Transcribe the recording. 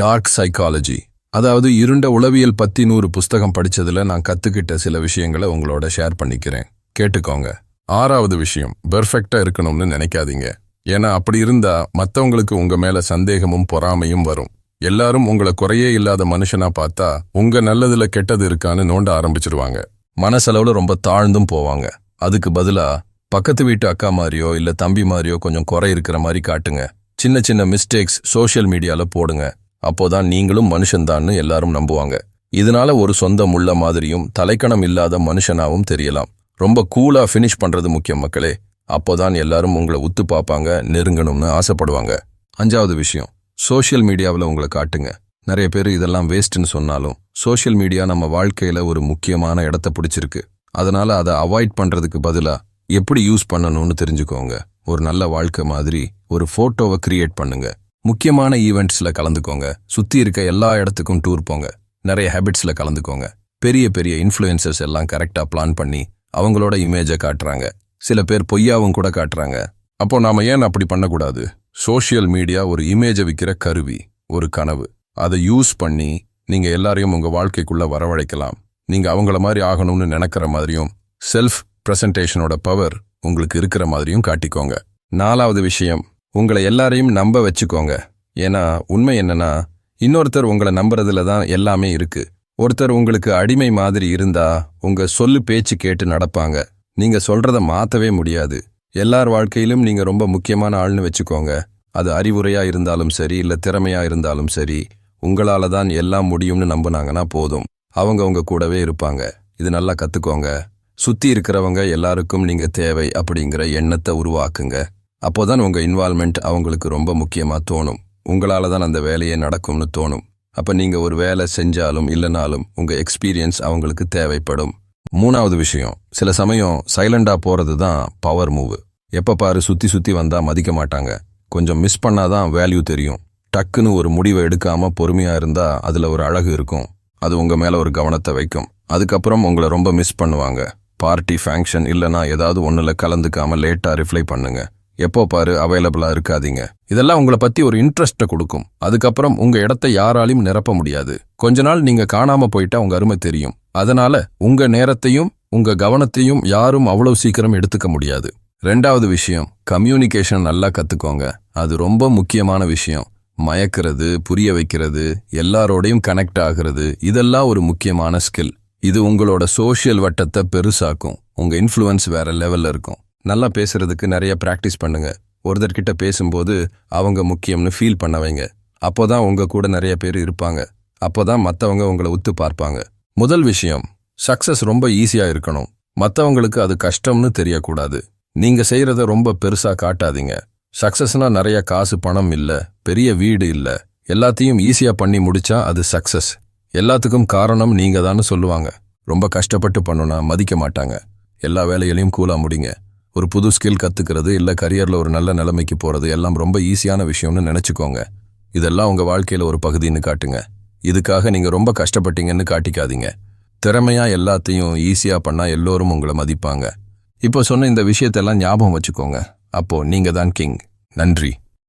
Dark psychology அதாவது இருண்ட உளவியல் பத்தி நூறு புஸ்தகம் படிச்சதுல நான் கத்துக்கிட்ட சில விஷயங்களை உங்களோட ஷேர் பண்ணிக்கிறேன். கேட்டுக்கோங்க. ஆறாவது விஷயம் பெர்ஃபெக்டா இருக்கணும்னு நினைக்காதீங்க. ஏன்னா அப்படி இருந்தா மத்தவங்களுக்கு உங்க மேல சந்தேகமும் பொறாமையும் வரும். எல்லாரும் உங்களை குறையே இல்லாத மனுஷனா பார்த்தா உங்க நல்லதுல கெட்டது இருக்கான்னு நோண்ட ஆரம்பிச்சிருவாங்க. மனசளவுல ரொம்ப தாழ்ந்தும் போவாங்க. அதுக்கு பதிலா பக்கத்து வீட்டு அக்கா மாதிரியோ இல்ல தம்பி மாதிரியோ கொஞ்சம் குறை இருக்கிற மாதிரி காட்டுங்க. சின்ன சின்ன மிஸ்டேக்ஸ் சோஷியல் மீடியால போடுங்க. அப்போதான் நீங்களும் மனுஷன்தான்னு எல்லாரும் நம்புவாங்க. இதனால ஒரு சொந்தம் உள்ள மாதிரியும் தலைக்கணம் இல்லாத மனுஷனாவும் தெரியலாம். ரொம்ப கூலா ஃபினிஷ் பண்றது முக்கியம் மக்களே. அப்போதான் எல்லாரும் உங்களை உத்து பார்ப்பாங்க நெருங்கணும்னு ஆசைப்படுவாங்க. அஞ்சாவது விஷயம் சோஷியல் மீடியாவில் உங்களை காட்டுங்க. நிறைய பேர் இதெல்லாம் வேஸ்ட்னு சொன்னாலும் சோஷியல் மீடியா நம்ம வாழ்க்கையில ஒரு முக்கியமான இடத்த பிடிச்சிருக்கு. அதனால அதை அவாய்ட் பண்றதுக்கு பதிலா எப்படி யூஸ் பண்ணணும்னு தெரிஞ்சுக்கோங்க. ஒரு நல்ல வாழ்க்கை மாதிரி ஒரு ஃபோட்டோவை கிரியேட் பண்ணுங்க. முக்கியமான ஈவெண்ட்ஸ்ல கலந்துக்கோங்க. சுத்தி இருக்க எல்லா இடத்துக்கும் டூர் போங்க. நிறைய ஹேபிட்ஸ்ல கலந்துக்கோங்க. பெரிய பெரிய இன்ஃப்ளூயன்சர்ஸ் எல்லாம் கரெக்டா பிளான் பண்ணி அவங்களோட இமேஜை காட்டுறாங்க. சில பேர் பொய்யாவும் கூட காட்டுறாங்க. அப்போ நாம ஏன் அப்படி பண்ணக்கூடாது? சோஷியல் மீடியா ஒரு இமேஜை விற்கிற கருவி ஒரு கனவு. அதை யூஸ் பண்ணி நீங்க எல்லாரையும் உங்க வாழ்க்கைக்குள்ள வரவழைக்கலாம். நீங்க அவங்கள மாதிரி ஆகணும்னு நினைக்கிற மாதிரியும் செல்ஃப் பிரசன்டேஷனோட பவர் உங்களுக்கு இருக்கிற மாதிரியும் காட்டிக்கோங்க. நாலாவது விஷயம் உங்களை எல்லாரையும் நம்ப வச்சுக்கோங்க. ஏன்னா உண்மை என்னன்னா இன்னொருத்தர் உங்களை நம்புறதுல தான் எல்லாமே இருக்கு. ஒருத்தர் உங்களுக்கு அடிமை மாதிரி இருந்தா உங்க சொல்லு பேச்சு கேட்டு நடப்பாங்க. நீங்க சொல்றத மாத்தவே முடியாது. எல்லார் வாழ்க்கையிலும் நீங்க ரொம்ப முக்கியமான ஆள்னு வச்சுக்கோங்க. அது அறிவுரையா இருந்தாலும் சரி இல்ல திறமையா இருந்தாலும் சரி உங்களால தான் எல்லாம் முடியும்னு நம்புனாங்கன்னா போதும். அவங்க உங்க கூடவே இருப்பாங்க. இது நல்லா கத்துக்கோங்க. சுத்தி இருக்கிறவங்க எல்லாருக்கும் நீங்க தேவை அப்படிங்கிற எண்ணத்தை உருவாக்குங்க. அப்போதான் உங்கள் இன்வால்மெண்ட் அவங்களுக்கு ரொம்ப முக்கியமாக தோணும். உங்களால் தான் அந்த வேலையே நடக்கும்னு தோணும். அப்போ நீங்கள் ஒரு வேலை செஞ்சாலும் இல்லைனாலும் உங்கள் எக்ஸ்பீரியன்ஸ் அவங்களுக்கு தேவைப்படும். மூணாவது விஷயம் சில சமயம் சைலண்டாக போகிறது தான் பவர் மூவ் எப்போ பாரு சுற்றி சுற்றி வந்தால் மதிக்க மாட்டாங்க. கொஞ்சம் மிஸ் பண்ணால் தான் வேல்யூ தெரியும். டக்குன்னு ஒரு முடிவை எடுக்காமல் பொறுமையாக இருந்தால் அதில் ஒரு அழகு இருக்கும். அது உங்கள் மேலே ஒரு கவனத்தை வைக்கும். அதுக்கப்புறம் உங்களை ரொம்ப மிஸ் பண்ணுவாங்க. பார்ட்டி ஃபங்க்ஷன் இல்லைனா ஏதாவது ஒன்றில் கலந்துக்காமல் லேட்டாக ரிப்ளை பண்ணுங்கள் எப்போ பாரு அவைலபிளா இருக்காதீங்க. இதெல்லாம் உங்களை பத்தி ஒரு இன்ட்ரெஸ்ட்டை கொடுக்கும். அதுக்கப்புறம் உங்க இடத்தை யாராலையும் நிரப்ப முடியாது. கொஞ்ச நாள் நீங்க காணாம போயிட்டா உங்க அருமை தெரியும். அதனால உங்க நேரத்தையும் உங்க கவனத்தையும் யாரும் அவ்வளவு சீக்கிரம் எடுத்துக்க முடியாது. ரெண்டாவது விஷயம் கம்யூனிகேஷன் நல்லா கத்துக்கோங்க. அது ரொம்ப முக்கியமான விஷயம். மயக்கிறது புரிய வைக்கிறது எல்லாரோடையும் கனெக்ட் ஆகிறது இதெல்லாம் ஒரு முக்கியமான ஸ்கில் இது உங்களோட சோஷியல் வட்டத்தை பெருசாக்கும். உங்க இன்ஃப்ளூயன்ஸ் வேற லெவல்ல இருக்கும். நல்லா பேசுறதுக்கு நிறைய பிராக்டிஸ் பண்ணுங்க. ஒருத்தர்கிட்ட பேசும்போது அவங்க முக்கியம்னு ஃபீல் பண்ண வைங்க. அப்போதான் உங்க கூட நிறைய பேர் இருப்பாங்க. அப்போதான் மத்தவங்க உங்களை உத்து பார்ப்பாங்க. முதல் விஷயம் சக்சஸ் ரொம்ப ஈஸியா இருக்கணும். மத்தவங்களுக்கு அது கஷ்டம்னு தெரியக்கூடாது. நீங்க செய்யறத ரொம்ப பெருசா காட்டாதீங்க. சக்சஸ்னா நிறைய காசு பணம் இல்ல. பெரிய வீடு இல்ல. எல்லாத்தையும் ஈஸியா பண்ணி முடிச்சா அது சக்சஸ் எல்லாத்துக்கும் காரணம் நீங்க தான் சொல்லுவாங்க. ரொம்ப கஷ்டப்பட்டு பண்ணுனா மதிக்க மாட்டாங்க. எல்லா வேலைகளையும் கூலா முடிங்க. ஒரு புது ஸ்கில் கற்றுக்கிறது இல்லை கரியரில் ஒரு நல்ல நிலைமைக்கு போகிறது எல்லாம் ரொம்ப ஈஸியான விஷயம்னு நினச்சிக்கோங்க. இதெல்லாம் உங்கள் வாழ்க்கையில் ஒரு பகுதின்னு காட்டுங்க. இதுக்காக நீங்கள் ரொம்ப கஷ்டப்பட்டீங்கன்னு காட்டிக்காதீங்க. திறமையாக எல்லாத்தையும் ஈஸியாக பண்ணால் எல்லோரும் உங்களை மதிப்பாங்க. இப்போ சொன்ன இந்த விஷயத்தெல்லாம் ஞாபகம் வச்சுக்கோங்க. அப்போது நீங்கள் தான் கிங் நன்றி.